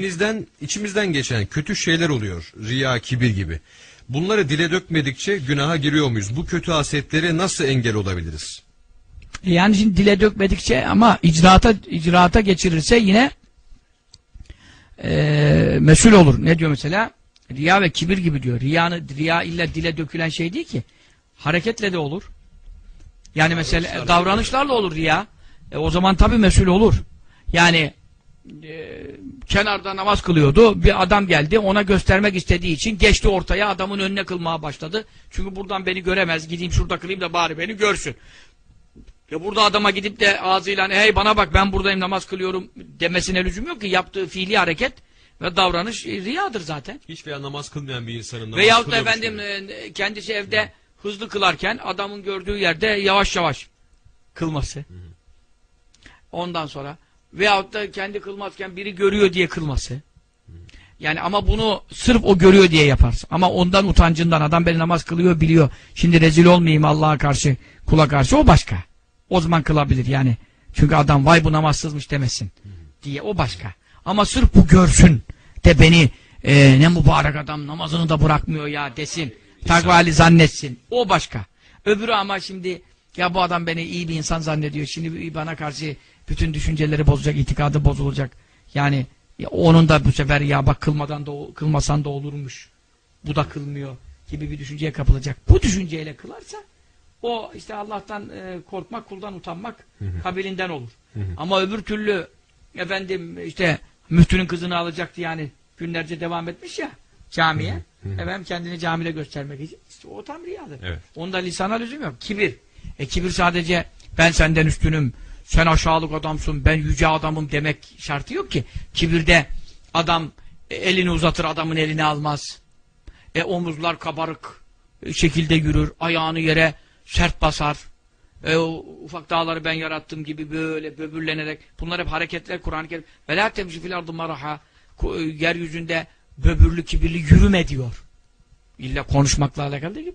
İçimizden, içimizden geçen kötü şeyler oluyor. Riya, kibir gibi. Bunları dile dökmedikçe günaha giriyor muyuz? Bu kötü hasetlere nasıl engel olabiliriz? Yani şimdi dile dökmedikçe ama icraata icraata geçirirse yine eee mesul olur. Ne diyor mesela? Riya ve kibir gibi diyor. Riyanı, riya illa dile dökülen şey değil ki. Hareketle de olur. Yani mesela Davranışlarla davranışlarla olur riya. E, o zaman tabii mesul olur. Yani e, kenarda namaz kılıyordu. Bir adam geldi ona göstermek istediği için geçti ortaya adamın önüne kılmaya başladı. Çünkü buradan beni göremez. Gideyim şurada kılayım da bari beni görsün. Ya burada adama gidip de ağzıyla hey bana bak ben buradayım namaz kılıyorum demesine lüzum yok ki. Yaptığı fiili hareket ve davranış e, riyadır zaten. Hiç veya namaz kılmayan bir insanın namaz Veyahut da efendim e, kendisi evde hızlı kılarken adamın gördüğü yerde yavaş yavaş kılması. Ondan sonra veyahut da kendi kılmazken biri görüyor diye kılması. Yani ama bunu sırf o görüyor diye yaparsın. Ama ondan utancından adam beni namaz kılıyor biliyor. Şimdi rezil olmayayım Allah'a karşı kula karşı o başka. O zaman kılabilir yani. Çünkü adam vay bu namazsızmış demesin diye o başka. Ama sırf bu görsün de beni e, ne mübarek adam namazını da bırakmıyor ya desin. Takvali zannetsin. O başka. Öbürü ama şimdi ya bu adam beni iyi bir insan zannediyor. Şimdi bana karşı bütün düşünceleri bozacak, itikadı bozulacak. Yani ya onun da bu sefer ya bak kılmadan da kılmasan da olurmuş. Bu da kılmıyor gibi bir düşünceye kapılacak. Bu düşünceyle kılarsa o işte Allah'tan e, korkmak, kuldan utanmak kabilinden olur. Ama öbür türlü efendim işte müftünün kızını alacaktı yani günlerce devam etmiş ya camiye. Efendim kendini camide göstermek için. İşte o tam riyadır. Evet. Onda lisana lüzum yok. Kibir. E kibir sadece ben senden üstünüm, sen aşağılık adamsın, ben yüce adamım demek şartı yok ki. Kibirde adam elini uzatır adamın elini almaz. E omuzlar kabarık şekilde yürür, ayağını yere sert basar. E, o ufak dağları ben yarattım gibi böyle böbürlenerek bunlar hep hareketler Kur'an-ı Kerim. Ve la temşi fil ardı maraha e, yeryüzünde böbürlü kibirli yürüme diyor. İlla konuşmakla alakalı değil.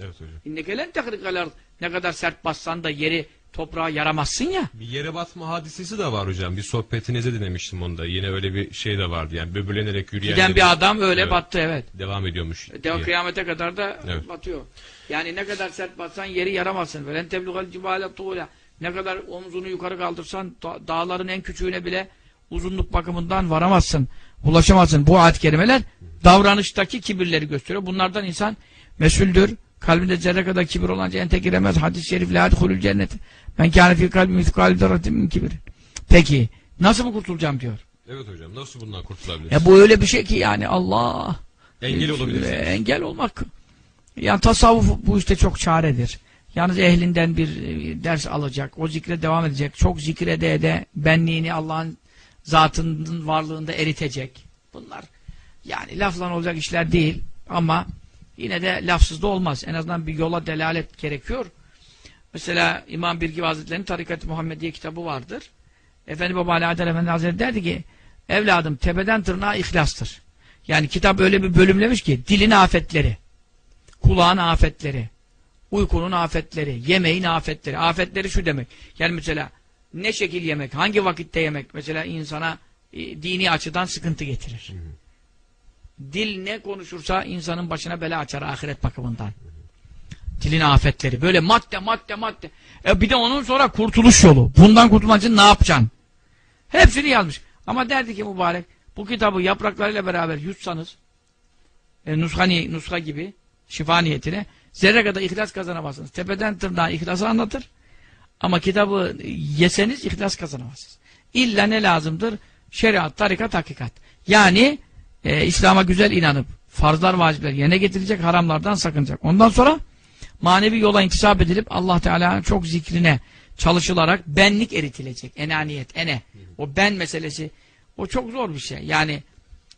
Evet hocam. İnneke len tehrikal ard. Ne kadar sert bassan da yeri toprağa yaramazsın ya. Bir yere batma hadisesi de var hocam. Bir sohbetinize dinlemiştim onda. Yine öyle bir şey de vardı. Yani böbürlenerek yürüyen Giden de bir adam öyle Evet. battı evet. devam ediyormuş. Diye. kıyamete kadar da Evet. batıyor. Yani ne kadar sert batsan yeri yaramazsın. Velen teblugal cibale tuğla. Ne kadar omzunu yukarı kaldırsan da- dağların en küçüğüne bile uzunluk bakımından varamazsın. Ulaşamazsın. Bu ayet kelimeler davranıştaki kibirleri gösteriyor. Bunlardan insan mesuldür. Kalbinde zerre kadar kibir olan cennete giremez. Hadis-i şerif la hulül cennet. Ben kâne fî kalbi mitkâli zarratin min kibir. Peki nasıl mı kurtulacağım diyor. Evet hocam. Nasıl bundan kurtulabiliriz? Ya bu öyle bir şey ki yani Allah. Engel olabiliriz. Ee, Engel olmak. Yani tasavvuf bu işte çok çaredir. Yalnız ehlinden bir e, ders alacak, o zikre devam edecek. Çok zikrede ede benliğini Allah'ın zatının varlığında eritecek. Bunlar yani lafla olacak işler değil ama yine de lafsız da olmaz. En azından bir yola delalet gerekiyor. Mesela İmam Birgi Hazretleri'nin Tarikat-ı Muhammediye kitabı vardır. Efendi Baba Ali Adel Efendi Hazretleri derdi ki evladım tepeden tırnağa ihlastır. Yani kitap öyle bir bölümlemiş ki dilin afetleri, kulağın afetleri, uykunun afetleri, yemeğin afetleri. Afetleri şu demek. Yani mesela ne şekil yemek, hangi vakitte yemek mesela insana e, dini açıdan sıkıntı getirir. Dil ne konuşursa insanın başına bela açar ahiret bakımından. Dilin afetleri. Böyle madde madde madde. E bir de onun sonra kurtuluş yolu. Bundan kurtulmak için ne yapacaksın? Hepsini yazmış. Ama derdi ki mübarek bu kitabı yapraklarıyla beraber yutsanız e, nuskani, nuska gibi şifa niyetine zerre kadar ihlas kazanamazsınız. Tepeden tırnağa ihlası anlatır. Ama kitabı yeseniz ihlas kazanamazsınız. İlla ne lazımdır? Şeriat, tarikat, hakikat. Yani e, İslam'a güzel inanıp farzlar, vacipler yerine getirecek, haramlardan sakınacak. Ondan sonra manevi yola intisap edilip Allah Teala'nın çok zikrine çalışılarak benlik eritilecek. Enaniyet, ene. O ben meselesi o çok zor bir şey. Yani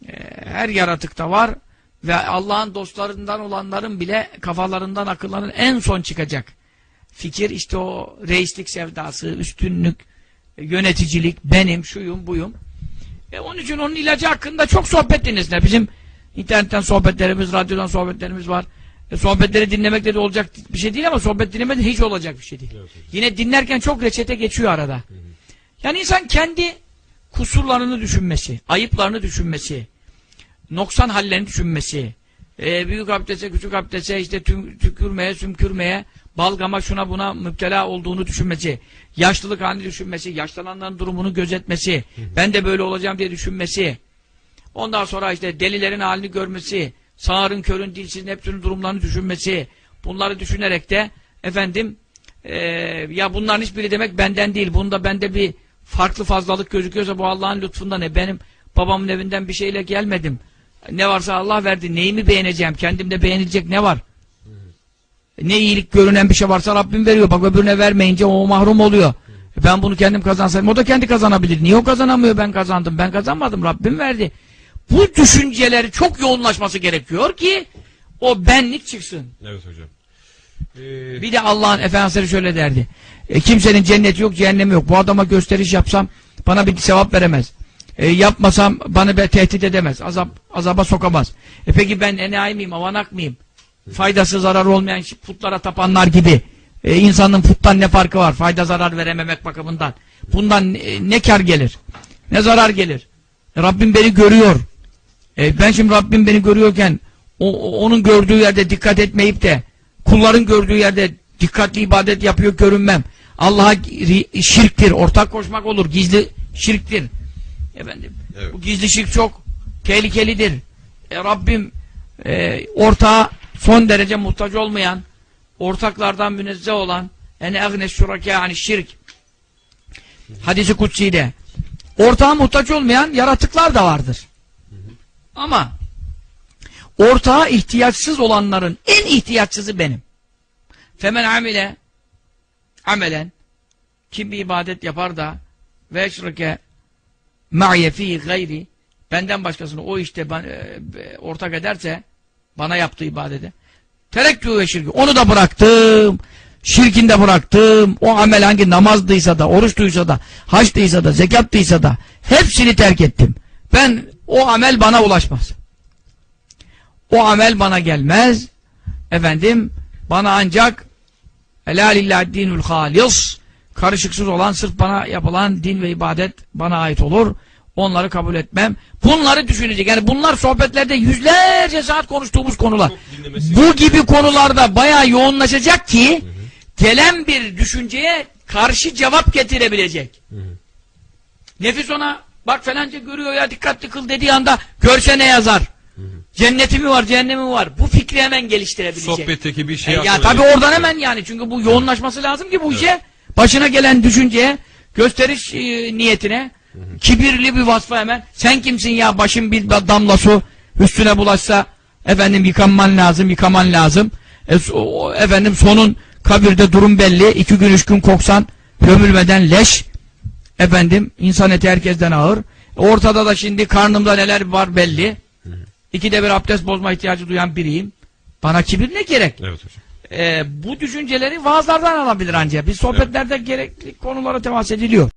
e, her yaratıkta var ve Allah'ın dostlarından olanların bile kafalarından akılların en son çıkacak. Fikir işte o reislik sevdası, üstünlük, yöneticilik, benim, şuyum, buyum. E, onun için onun ilacı hakkında çok sohbet dinlesinler. Bizim internetten sohbetlerimiz, radyodan sohbetlerimiz var. E, sohbetleri dinlemekle de olacak bir şey değil ama sohbet dinlemek de hiç olacak bir şey değil. Yine dinlerken çok reçete geçiyor arada. Yani insan kendi kusurlarını düşünmesi, ayıplarını düşünmesi, noksan hallerini düşünmesi, e, büyük abdeste, küçük abdeste, işte tüm, tükürmeye, sümkürmeye, balgama şuna buna müptela olduğunu düşünmesi, yaşlılık halini düşünmesi, yaşlananların durumunu gözetmesi, ben de böyle olacağım diye düşünmesi, ondan sonra işte delilerin halini görmesi, sağırın, körün, dilsizin hepsinin durumlarını düşünmesi, bunları düşünerek de efendim e, ya bunların hiçbiri demek benden değil, bunda bende bir farklı fazlalık gözüküyorsa bu Allah'ın lütfunda ne? Benim babamın evinden bir şeyle gelmedim. Ne varsa Allah verdi. Neyimi beğeneceğim? Kendimde beğenilecek ne var? Ne iyilik görünen bir şey varsa Rabbim veriyor. Bak öbürüne vermeyince o mahrum oluyor. Ben bunu kendim kazansaydım o da kendi kazanabilir. Niye o kazanamıyor ben kazandım? Ben kazanmadım. Rabbim verdi. Bu düşünceleri çok yoğunlaşması gerekiyor ki o benlik çıksın. Evet hocam. Ee, Bir de Allah'ın Efendisi şöyle derdi. E, kimsenin cenneti yok, cehennemi yok. Bu adama gösteriş yapsam bana bir sevap veremez. E, yapmasam bana bir tehdit edemez. Azap, azaba sokamaz. E peki ben enayi miyim, avanak mıyım? Faydası zararı olmayan putlara tapanlar gibi. E, insanın puttan ne farkı var? Fayda zarar verememek bakımından. Bundan e, ne kar gelir? Ne zarar gelir? E, Rabbim beni görüyor. E, ben şimdi Rabbim beni görüyorken o, onun gördüğü yerde dikkat etmeyip de kulların gördüğü yerde dikkatli ibadet yapıyor görünmem. Allah'a şirktir, ortak koşmak olur, gizli şirktir. Efendim, Evet. bu gizli şirk çok tehlikelidir. E, Rabbim e, ortağa son derece muhtaç olmayan, ortaklardan münezzeh olan en egne şurake yani şirk hadisi kutsi'de ortağa muhtaç olmayan yaratıklar da vardır. Ama ortağa ihtiyaçsız olanların en ihtiyaçsızı benim. Femen amile amelen kim bir ibadet yapar da ve eşrike ma'ye fi gayri benden başkasını o işte ben, e, ortak ederse bana yaptığı ibadete terekkü ve şirki onu da bıraktım. Şirkini de bıraktım. O amel hangi namazdıysa da oruçluysa da haçlıysa da zekatlıysa da hepsini terk ettim. Ben o amel bana ulaşmaz. O amel bana gelmez. Efendim bana ancak Ela lillahi dinul halis karışıksız olan sırf bana yapılan din ve ibadet bana ait olur. Onları kabul etmem. Bunları düşünecek. Yani bunlar sohbetlerde yüzlerce saat konuştuğumuz konular. Bu gibi konularda bayağı yoğunlaşacak ki gelen bir düşünceye karşı cevap getirebilecek. Nefis ona bak falanca görüyor ya dikkatli kıl dediği anda görse ne yazar? Cenneti mi var, cehennemi mi var? Bu fikri hemen geliştirebilecek. sohbetteki bir şey E, ya tabii oradan hemen yani çünkü bu yoğunlaşması lazım ki bu işe başına gelen düşünceye gösteriş e, niyetine kibirli bir vasfa hemen. Sen kimsin ya? Başın bir da- damla su üstüne bulaşsa efendim yıkanman lazım yıkaman lazım. E, so- efendim sonun kabirde durum belli. İki gün üç gün koksan gömülmeden leş efendim insan eti herkesten ağır. Ortada da şimdi karnımda neler var belli. İkide bir abdest bozma ihtiyacı duyan biriyim. Bana kibir ne gerek? Evet hocam. e, bu düşünceleri vaazlardan alabilir ancak. Biz sohbetlerde gerekli konulara temas ediliyor.